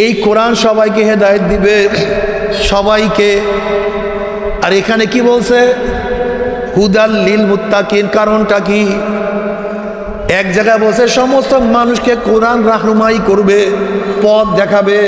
এই কোরআন সবাইকে হেদায়েত দিবে, সবাইকে। আর এখানে কি বলছে? হুদাল লিল মুত্তাকিন, কারণটা কি? এক জায়গায় বলছে, সমস্ত মানুষকে কোরআন রাহনুমাই করবে, পথ দেখাবে,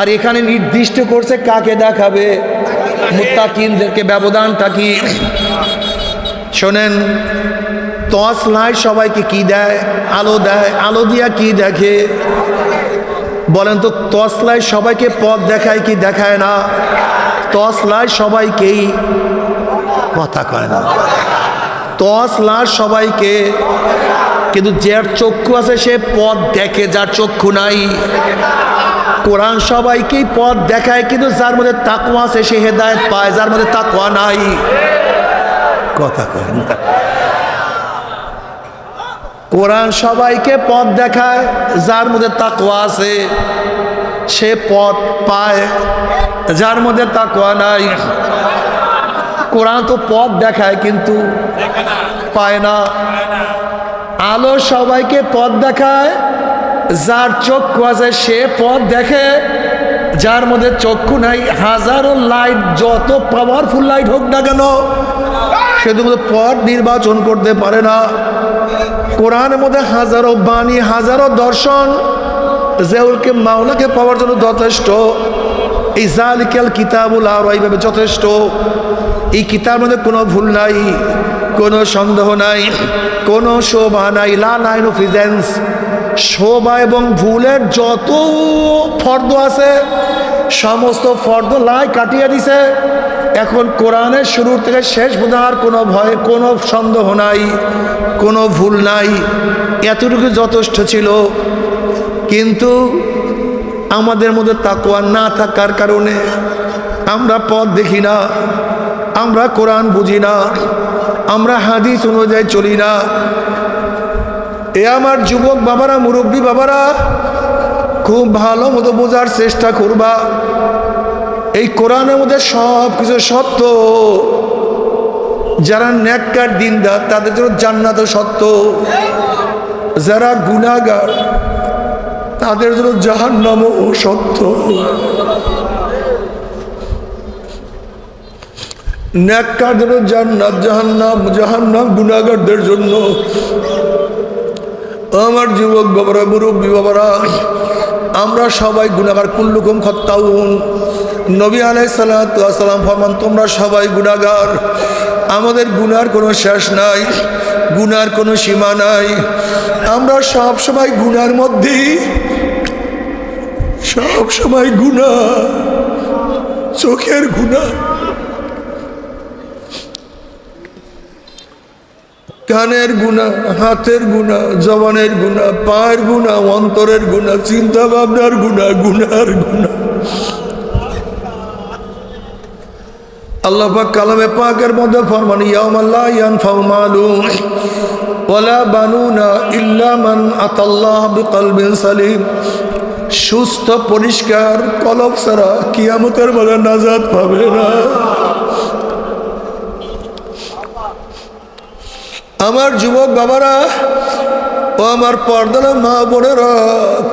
আর এখানে নির্দিষ্ট করছে কাকে দেখাবে, মুত্তাকিনদেরকে ব্যবধানটা কি? শোনেন তস নাই সবাইকে কি দেয়? আলো দেয়, আলো দিয়া কি দেখে? বলেন তো তসলাই সবাইকে পথ দেখায় কি দেখায় না? তসলাই সবাইকেই কথা কয় না। তসলার সবাইকে, কিন্তু যার চক্ষু আছে সে পথ দেখে, যার চক্ষু নাই। কোরআন সবাইকেই পথ দেখায়, কিন্তু যার মধ্যে তাকুয়া আছে সে হেদায়ত পায়, যার মধ্যে তাকুয়া নাই। কথা কয় না। কোরআন সবাইকে পথ দেখায়, যার মধ্যে তাকওয়া আছে, সে পথ পায়, যার মধ্যে তাকওয়া নাই। কোরআন তো পথ দেখায়, কিন্তু পায় না। আলো সবাইকে পথ দেখায়, যার চক্ষু আছে, সে পথ দেখে, যার মধ্যে চক্ষু নাই, হাজারো লাইট, যত পাওয়ারফুল লাইট হোক না কেন সে তো পথ নির্বাচন করতে পারে না। কোরআনের মধ্যে হাজারো বাণী, হাজারো দর্শন ওকে মাওলাকে পাওয়ার জন্য যথেষ্ট। এই জালিকাল কিতাবুল আর এইভাবে যথেষ্ট। এই কিতাবের মধ্যে কোনো ভুল নাই, কোনো সন্দেহ নাই, কোনো শোভা নাই, লা নাইন ফিজেন্স শোভা এবং ভুলের যত ফর্দ আছে, সমস্ত ফর্দ লাই কাটিয়ে দিছে। এখন কোরআনের শুরুর থেকে শেষ আর কোনো ভয়, কোনো সন্দেহ নাই, কোনো ভুল নাই। এতটুকু যথেষ্ট ছিল। কিন্তু আমাদের মধ্যে তাকোয়া না থাকার কারণে আমরা পথ দেখি না, আমরা কোরআন বুঝি না, আমরা হাদিস অনুযায়ী চলি না। এ আমার যুবক বাবারা, মুরব্বী বাবারা, খুব ভালো মতো বোঝার চেষ্টা করবা। এই কোরআনের মধ্যে সব কিছু সত্য। যারা ন্যাক্কার দিনদার, তাদের জন্য জান্নাত সত্য। যারা গুণাগার তাদের জন্য জাহান্নামও সত্য। ন্যাক্কার জন্য জান্নাত, জাহান্নাম জাহান্নাম গুণাগারদের জন্য। আমার যুবক বাবারা, মুরব্বী বাবারা, আমরা সবাই গুণাগার কুল্লুকুম খত্তাউন। নবী আলাই সাল্লাম ফরমান, তোমরা সবাই গুণাগার আমাদের গুনার কোনো শেষ নাই, গুনার কোনো সীমা নাই। আমরা সব সময় গুনার মধ্যেই সব সময় গুণা চোখের গুণা কানের গুণা হাতের গুণা জবানের গুণা পায়ের গুণা অন্তরের গুণা চিন্তা ভাবনার গুণা গুনার গুণা আল্লাহ কালামে পাকের মধ্যে ফরমান ওয়ালা সুস্থ, পরিষ্কার কলব ছাড়া কিয়ামতের মাঝে নাজাত পাবে না। আমার যুবক বাবারা ও আমার পর্দানা মা বোনেরা,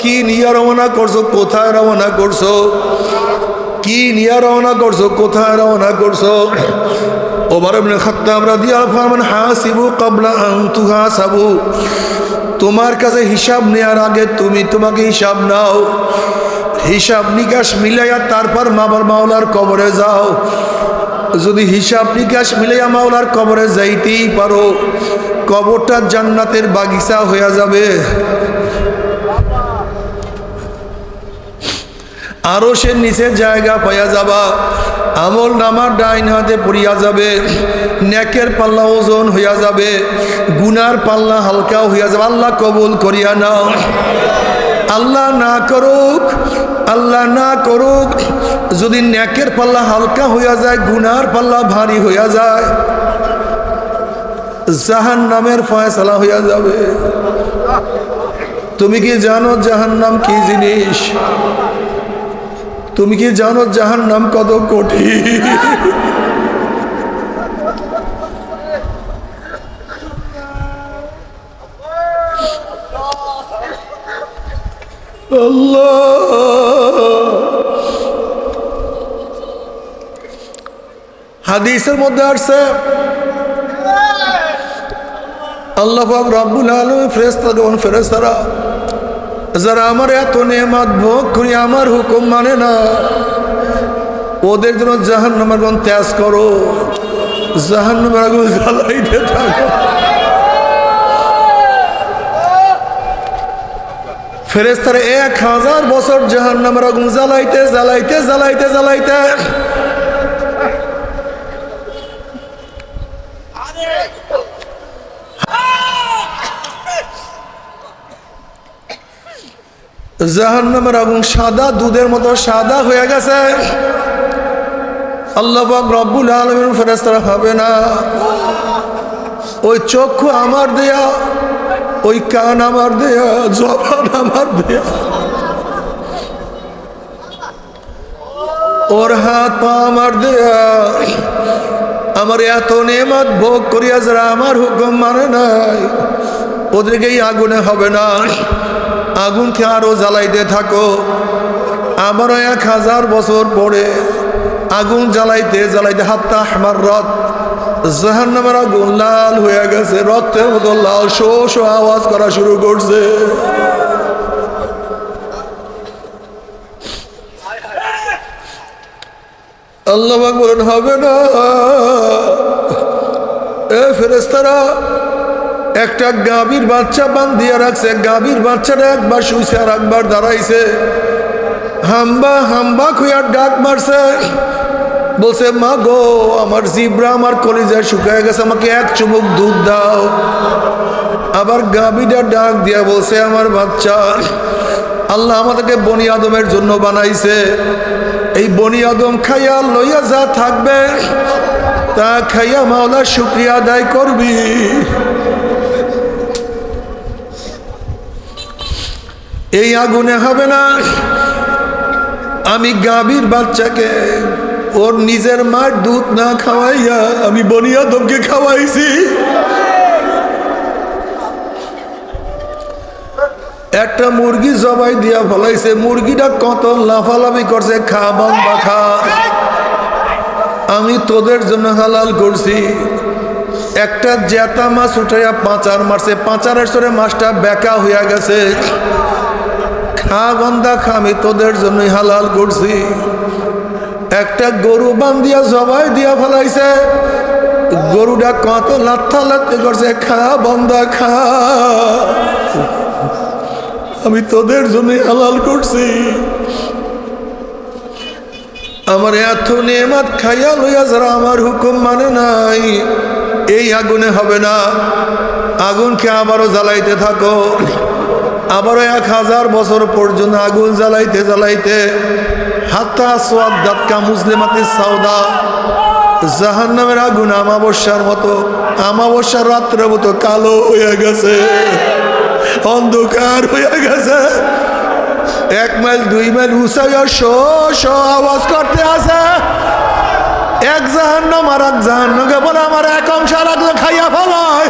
কি নিয়ে রওনা করছ, কোথায় রওনা করছ? কি নিয়ে রওনা করছ? কোথায় রওনা করছ? ওবার হাসিবু তোমার কাছে হিসাব নেওয়ার আগে তুমি তোমাকে হিসাব নাও। হিসাব নিকাশ মিলাইয়া তারপর মাবার মাওলার কবরে যাও। যদি হিসাব নিকাশ মিলাইয়া মাওলার কবরে যাইতেই পারো, কবরটা জান্নাতের বাগিচা হয়ে যাবে। আরও সে নিচের জায়গা পাইয়া যাবা। আমল নামার ডাইন হাতে পড়িয়া যাবে। নেকের পাল্লা ওজন হইয়া যাবে। গুনার পাল্লা হালকা হইয়া যাবে। আল্লাহ কবুল করিয়া নাও। আল্লাহ না করুক, আল্লাহ না করুক, যদি নেকের পাল্লা হালকা হইয়া যায়, গুনার পাল্লা ভারী হইয়া যায় জাহান নামের ফয়সালা হইয়া যাবে। তুমি কি জানো জাহান নাম কি জিনিস? তুমি কি জানো জাহান নাম কত কঠিন? হাদিসের মধ্যে আসছে, আল্লাহ পাক রব্বুল আলম ফেরেস্তা যেমন ফেরেস্তারা যারা আমার এত নেমাত ভোগ করি, আমার হুকুম মানে না। ওদের জন্য জাহান নামের কোন ত্যাস করো। জাহান নামের আগুন জ্বালাইতে থাকো। ফেরেস্তারা এক হাজার বছর জাহান নামের আগুন জ্বালাইতে জ্বালাইতে জ্বালাইতে জ্বালাইতে। জাহান নামের আগুন সাদা, দুধের মতো সাদা হয়ে গেছে। আল্লাহ রব্বুল আলমের ফেরেস্তারা হবে না, ওই চক্ষু আমার দেয়া, ওই কান আমার দেয়া, জবান আমার দেয়া। ওর হাত পা আমার দেয়া, আমার এত নেমাত ভোগ করিয়া যারা আমার হুকুম মানে নাই, ওদেরকে এই আগুনে হবে না। আগুনকে আরও জ্বালাইতে থাকো। আমারও এক হাজার বছর পরে আগুন জ্বালাইতে জ্বালাইতে হাত্তা আমার রথ। জাহান নামের আগুন লাল হয়ে গেছে রক্তের মতো লাল, শো শো আওয়াজ করা শুরু করছে। আল্লাহ বলেন, হবে না। এ ফেরেস্তারা একটা গাভীর বাচ্চা বান দিয়ে রাখছে, গাভীর বাচ্চাটা একবার শুইছে আর একবার দাঁড়াইছে। হাম্বা হাম্বা খুঁয়ার ডাক মারছে। বলছে, মা গো, আমার জিব্রা আমার কলিজা শুকায় গেছে, আমাকে এক চুমুক দুধ দাও। আবার গাভীটা ডাক দিয়া বলছে, আমার বাচ্চা, আল্লাহ আমাদেরকে বনি আদমের জন্য বানাইছে। এই বনি আদম খাইয়া লইয়া যা থাকবে, তা খাইয়া মাওলা শুক্রিয়া আদায় করবি। এই আগুনে হবে না। আমি গাভীর বাচ্চাকে ওর নিজের মার দুধ না খাওয়াইয়া আমি বনিয়াদমকে খাওয়াইছি। একটা মুরগি জবাই দিয়া ফলাইছে। মুরগিটা কত লাফালাফি করছে, খা বাম্বা খা। আমি তোদের জন্য হালাল করছি। একটা জ্যাতা মাছ উঠাইয়া পাঁচার মারছে। পাঁচারের সরে মাছটা বেকা হইয়া গেছে। খা গন্ধা খা, আমি তোদের জন্যই হালাল করছি। একটা গরু বান্ধিয়া জবাই দিয়া ফেলাইছে। গরুটা কত লাথা লাথি করছে, খা বন্ধা খা। আমি তোদের জন্যই হালাল করছি। আমার এত নেমাত খাইয়া লইয়া যারা আমার হুকুম মানে নাই, এই আগুনে হবে না। আগুনকে আবারও জ্বালাইতে থাকো। আবারও এক হাজার বছর পর্যন্ত আগুন জ্বালাইতে জ্বালাইতে হাত্তা সোয়াদ্দাতকা মুসলিমাতি সাউদা জাহান নামের আগুন আমাবস্যার মতো, আমাবস্যার রাত্রের মতো কালো হয়ে গেছে, অন্ধকার হয়ে গেছে। এক মাইল, দুই মাইল উঁচাইয়া শো শো আওয়াজ করতে আছে। এক জাহান্ন আর এক জাহান্নকে বলে, আমার এক অংশ আর খাইয়া ফেলায়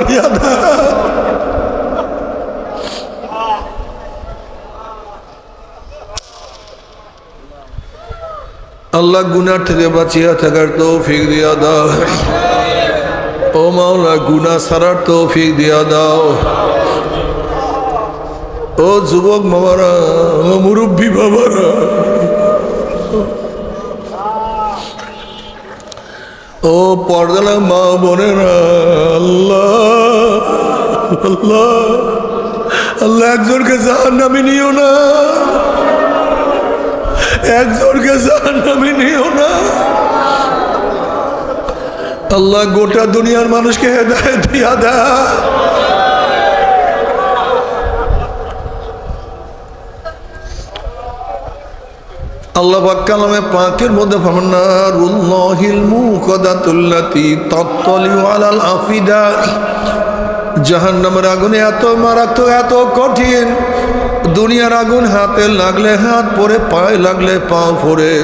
করিয়া আল্লাহ গুনার থেকে বাঁচিয়া থাকার তৌফিক দিয়া দাও। ও মাওলা গুনা সারার তৌফিক দিয়া দাও। ও যুবক বাবারা মুরব্বী বাবারা। ও পর্দালা মা বোনেরা, আল্লাহ আল্লাহ আল্লাহ, একজনকে জাহান নামে নিও না। একজনকে জাহান নামে নিও না। আল্লাহ গোটা দুনিয়ার মানুষকে হেদায়ত দিয়া দেয়। আল্লাহ কালামে পাকের মধ্যে ফামান্নারুল্লাহিল মুকদাতুল্লাতি তাত্তালিউ আলাল আফিদা। জাহান্নামের আগুনে এত মারাত্মক, এত কঠিন। দুনিয়ার আগুন হাতে লাগলে হাত পরে, পায়ে লাগলে পাও পরে।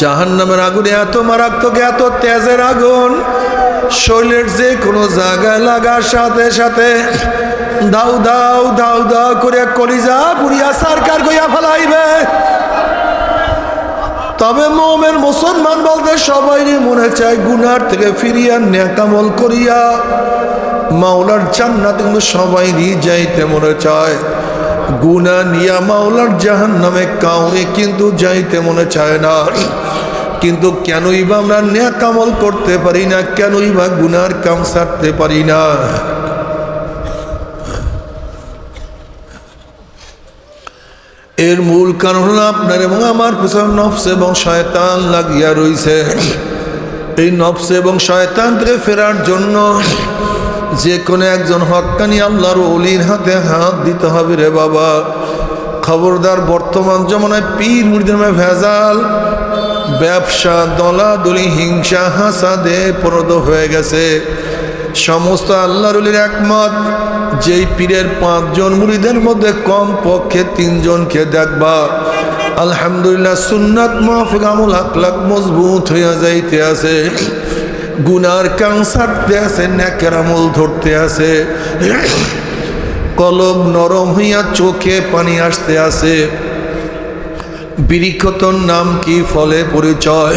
জাহান নামের আগুনে এত মারাত্মক, এত তেজের আগুন। শৈলের যে কোনো জায়গায় লাগার সাথে সাথে দাউ দাউ দাউ দাউ করে কলিজা পুরিয়া সারকার গইয়া ফেলাইবে। তবে মোমের মুসলমান বলতে সবাই মনে চায় গুনার থেকে ফিরিয়া ন্যাকামল করিয়া। মাওলার জান্নাত কিন্তু সবাই নিয়ে যাইতে মনে চায়। গুনা নিয়া মাওলার জাহান নামে কাউরে কিন্তু যাইতে মনে চায় না। কিন্তু কেনই বা আমরা ন্যাকামল করতে পারি না, কেনই বা গুনার কাম সারতে পারি না। এর মূল কারণ হলো আপনার এবং আমার পিছনে নফস এবং শয়তান লাগিয়া রইছে। এই নফস এবং শয়তান থেকে ফেরার জন্য যে কোনো একজন হক্কানি আল্লাহর অলির হাতে হাত দিতে হবে রে বাবা। খবরদার বর্তমান জমানায় পীর মুড়িদের ভেজাল, ব্যবসা, দলাদলি, হিংসা, হাসাদে পরিণত হয়ে গেছে। সমস্ত আল্লাহর অলির একমত, যেই পীরের পাঁচজন মুড়িদের মধ্যে কম পক্ষে তিনজনকে দেখবা। আলহামদুলিল্লাহ সুন্নাত মাহফিক আমল আকলাক মজবুত হইয়া যাইতে আছে। গুনার কাং ছাড়তে আছে ন্যাকের আমল ধরতে আছে। কলব নরম হইয়া চোখে পানি আসতে আছে। বিরিক্ষতর নাম কি ফলে পরিচয়?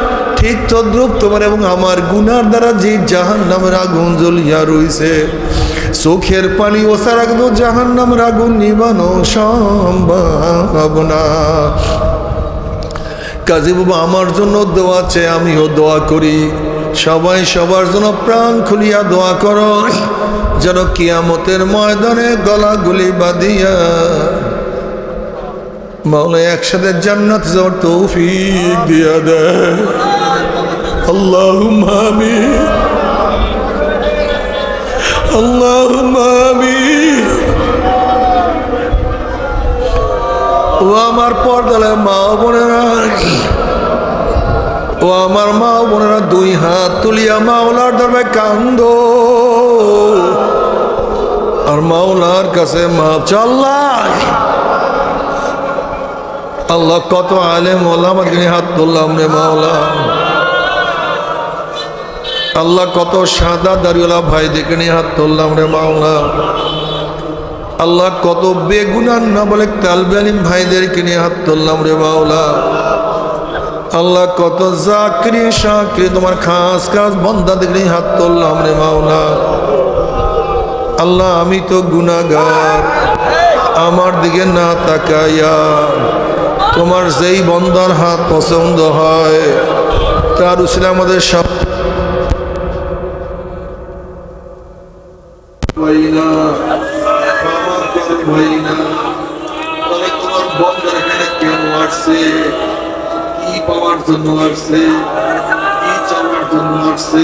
ঠিক তদ্রুপ তোমার এবং আমার গুনার দ্বারা যে জাহান নামের আগুন জ্বলিয়া রইছে, চোখের পানি ও সারা কিন্তু জাহান নামের আগুন নিবানো কাজী বাবা, আমার জন্য দোয়া আছে আমিও দোয়া করি। সবাই সবার জন্য প্রাণ খুলিয়া দোয়া করো, যেন কিয়ামতের ময়দানে গলা গলাগুলি বাঁধিয়া মাওলা একসাথে জান্নাত যাওয়ার তৌফিক দিয়া দেয়। اللهم آمين اللهم آمين ও আমার পর্দালে মা বোনেরা ও আমার মা বোনেরা দুই হাত তুলিয়া মাওলার দরবে কান্দ আর মাওলার কাছে মাপ চাল্লাহ আল্লাহ কত আলেম ওলামার হাত তুললাম রে মাওলা আল্লাহ কত সাদা দাড়িওয়ালা ভাই দেখে নিয়ে হাত তুললাম রে মাওলা আল্লাহ কত বেগুনার না বলে তালবে আলিম ভাইদেরকে নিয়ে হাত তুললাম রে মাওলা আল্লাহ কত জাকরি সাকরি তোমার খাস খাস বন্ধা দেখে হাত তুললাম রে মাওলা আল্লাহ, আমি তো গুনাগার আমার দিকে না তাকাইয়া তোমার যেই বন্দার হাত পছন্দ হয়, তার উসলে আমাদের সব জন্য আসছে। কি চাওয়ার জন্য আসছে।